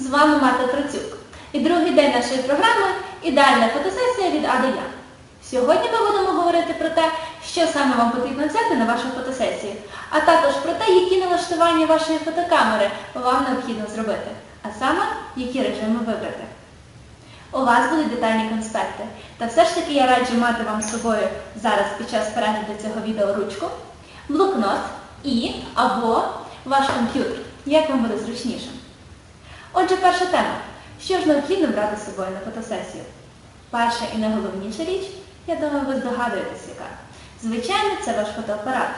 З вами Марта Троцюк. І другий день нашої програми ідеальна фотосесія від А Я. Сьогодні ми будемо говорити про те, що саме вам потрібно взяти на вашу фотосесію, а також про те, які налаштування вашої фотокамери вам необхідно зробити, а саме, які режими вибрати. У вас будуть детальні конспекти. Та все ж таки я раджу мати вам з собою зараз під час перегляду цього відео ручку, блокнот і або ваш комп'ютер, як вам буде зручніше. Отже, перша тема. Що ж необхідно брати з собою на фотосесію? Перша і найголовніша річ, я думаю, ви здогадуєтесь яка. Звичайно, це ваш фотоапарат.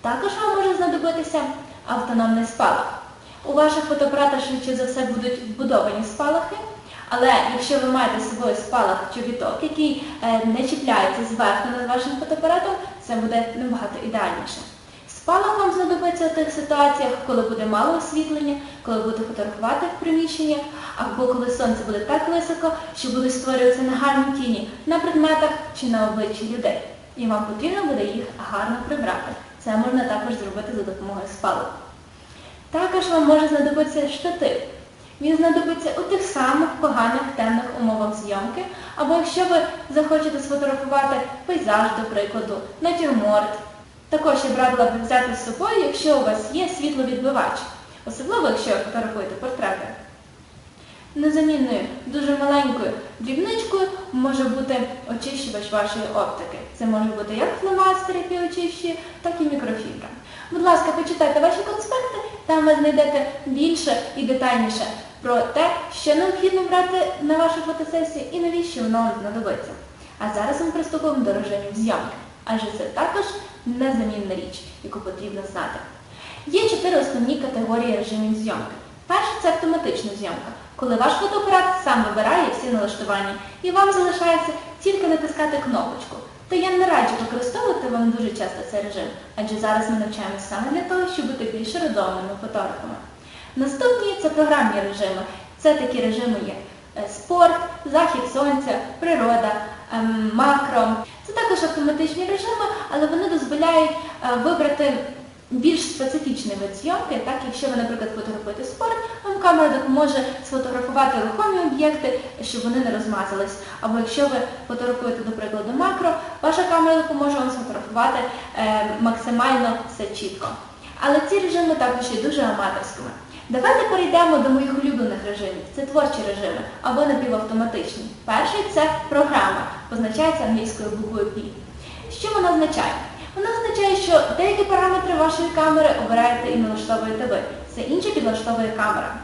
Також вам може знадобитися автономний спалах. У ваших фотоапаратах швидше за все будуть вбудовані спалахи, але якщо ви маєте з собою спалах чобіток, який е, не чіпляється зверху над вашим фотоапаратом, це буде набагато ідеальніше. Спалах вам знадобиться у тих ситуаціях, коли буде мало освітлення, коли будете фотографувати в приміщеннях, або коли сонце буде так високо, що будуть створюватися негарні тіні на предметах чи на обличчі людей. І вам потрібно буде їх гарно прибрати. Це можна також зробити за допомогою спалах. Також вам може знадобитися штатив. Він знадобиться у тих самих поганих темних умовах зйомки, або якщо ви захочете сфотографувати пейзаж, до прикладу, натюрморт. Також я б радила б взяти з собою, якщо у вас є світловідбивач, особливо якщо ви портрети. Незамінною, дуже маленькою дрібничкою може бути очищувач вашої оптики. Це може бути як фломастер, який очищує, так і мікрофібра. Будь ласка, почитайте ваші конспекти, там ви знайдете більше і детальніше про те, що необхідно брати на вашу фотосесію і навіщо воно знадобиться. А зараз ми приступимо до режимів зйомки, адже це також незамінна річ, яку потрібно знати. Є чотири основні категорії режимів зйомки. Перша це автоматична зйомка, коли ваш фотоапарат сам вибирає всі налаштування і вам залишається тільки натискати кнопочку. То я не раджу використовувати вам дуже часто цей режим, адже зараз ми навчаємося саме для того, щоб бути більш родованими фотографами. Наступні це програмні режими. Це такі режими, як е, спорт, захід сонця, природа, ем, макро. Це також автоматичні режими, але вони дозволяють е, вибрати більш специфічний вид зйомки, так якщо ви, наприклад, фотографуєте спорт, вам камера допоможе сфотографувати рухомі об'єкти, щоб вони не розмазались. Або якщо ви фотографуєте, до прикладу, макро, ваша камера допоможе вам сфотографувати е, максимально все чітко. Але ці режими також є дуже аматорськими. Давайте перейдемо до моїх улюблених режимів. Це творчі режими або напівавтоматичні. Перший це програма, позначається англійською буквою P. Що вона означає? Вона означає, що деякі параметри вашої камери обираєте і налаштовуєте ви. Все інше підлаштовує камера.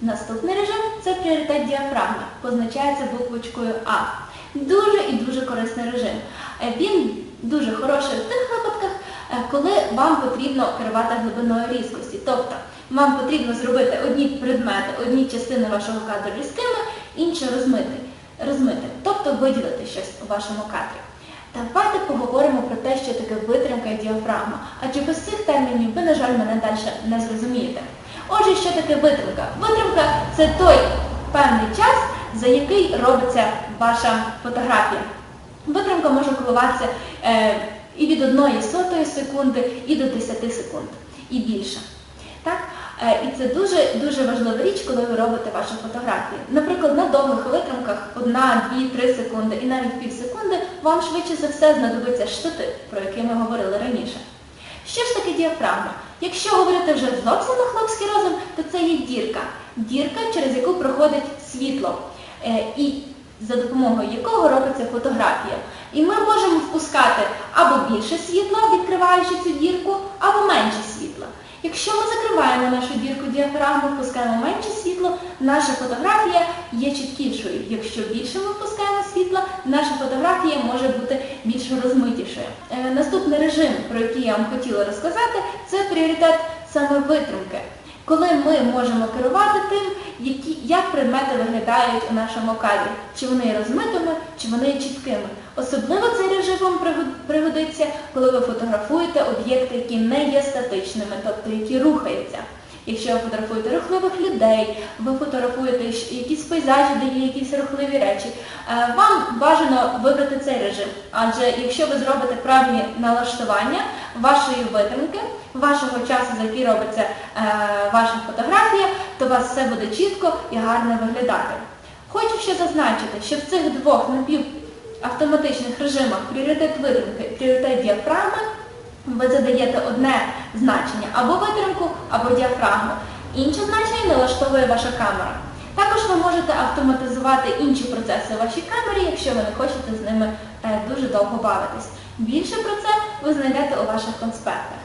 Наступний режим це пріоритет діафрагми, позначається буквочкою А. Дуже і дуже корисний режим. Е, Він дуже хороший в тих випадках, е, коли вам потрібно керувати глибиною різкості. Тобто вам потрібно зробити одні предмети, одні частини вашого кадру різкими, інші розмити, розмити, тобто виділити щось у вашому кадрі. Давайте поговоримо про те, що таке витримка і діафрагма, адже без цих термінів ви, на жаль, мене далі не зрозумієте. Отже, що таке витримка? Витримка це той певний час, за який робиться ваша фотографія. Витримка може коливатися е, і від 1 сотої секунди, і до 10 секунд, і більше. Так? Е, І це дуже дуже важлива річ, коли ви робите ваші фотографії. Наприклад, на довгих витримках 1, 2, 3 секунди і навіть пів секунди вам швидше за все знадобиться штатив, про який ми говорили раніше. Що ж таке діафрагма? Якщо говорити вже зовсім на хлопський розум, то це є дірка. Дірка, через яку проходить світло. Е, І за допомогою якого робиться фотографія. І ми можемо впускати або більше світла, відкриваючи цю дірку, або менше світла. Якщо ми закриваємо нашу дірку діафрагми, впускаємо менше світло, наша фотографія є чіткішою. Якщо більше ми впускаємо світла, наша фотографія може бути більш розмитішою. Е, наступний режим, про який я вам хотіла розказати, це пріоритет саме витримки. Коли ми можемо керувати тим, які, як предмети виглядають у нашому кадрі, чи вони розмитими, чи вони чіткими. Особливо цей режим вам пригодиться, коли ви фотографуєте об'єкти, які не є статичними, тобто які рухаються. Якщо ви фотографуєте рухливих людей, ви фотографуєте якісь пейзажі, де є якісь рухливі речі, е, вам бажано вибрати цей режим. Адже якщо ви зробите правильні налаштування вашої витримки, вашого часу, за який робиться е, ваша фотографія, то у вас все буде чітко і гарно виглядати. Хочу ще зазначити, що в цих двох напівавтоматичних режимах пріоритет витримки, пріоритет діафрагми ви задаєте одне значення або витримку, або діафрагму. Інше значення налаштовує ваша камера. Також ви можете автоматизувати інші процеси у вашій камері, якщо ви не хочете з ними е, дуже довго бавитись. Більше про це ви знайдете у ваших конспектах.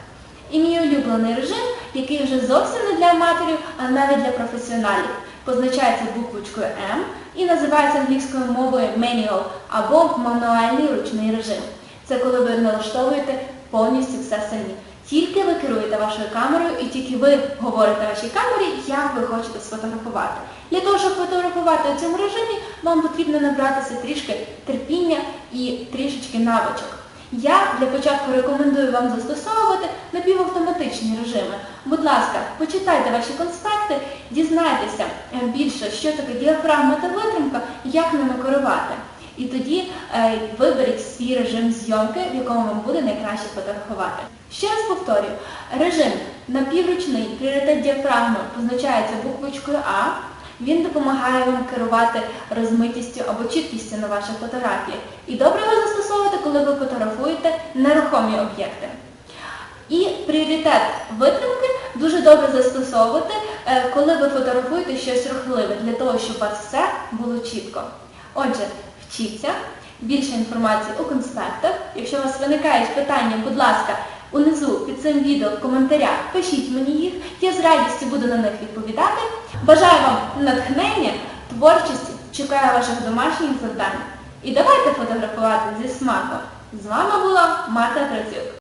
І мій улюблений режим, який вже зовсім не для аматорів, а навіть для професіоналів, позначається буквочкою М і називається англійською мовою manual або мануальний ручний режим. Це коли ви налаштовуєте повністю все самі. Тільки ви керуєте вашою камерою і тільки ви говорите вашій камері, як ви хочете сфотографувати. Для того, щоб фотографувати у цьому режимі, вам потрібно набратися трішки терпіння і трішечки навичок. Я для початку рекомендую вам застосовувати напівавтоматичні режими. Будь ласка, почитайте ваші конспекти, дізнайтеся е, більше, що таке діафрагма та витримка, як ними керувати. І тоді е, виберіть свій режим зйомки, в якому вам буде найкраще фотографувати. Ще раз повторюю, режим напівручний, пріоритет діафрагми позначається буквочкою А. Він допомагає вам керувати розмитістю або чіткістю на ваших фотографіях. І добре його застосовувати, коли ви фотографуєте нерухомі об'єкти. І пріоритет витримки дуже добре застосовувати, е, коли ви фотографуєте щось рухливе, для того, щоб у вас все було чітко. Отже, вчіться, більше інформації у конспектах. Якщо у вас виникають питання, будь ласка, унизу під цим відео в коментарях пишіть мені їх, я з радістю буду на них відповідати. Бажаю вам натхнення, творчості, чекаю ваших домашніх завдань. І давайте фотографувати зі смаком. З вами була Марта Трацюк.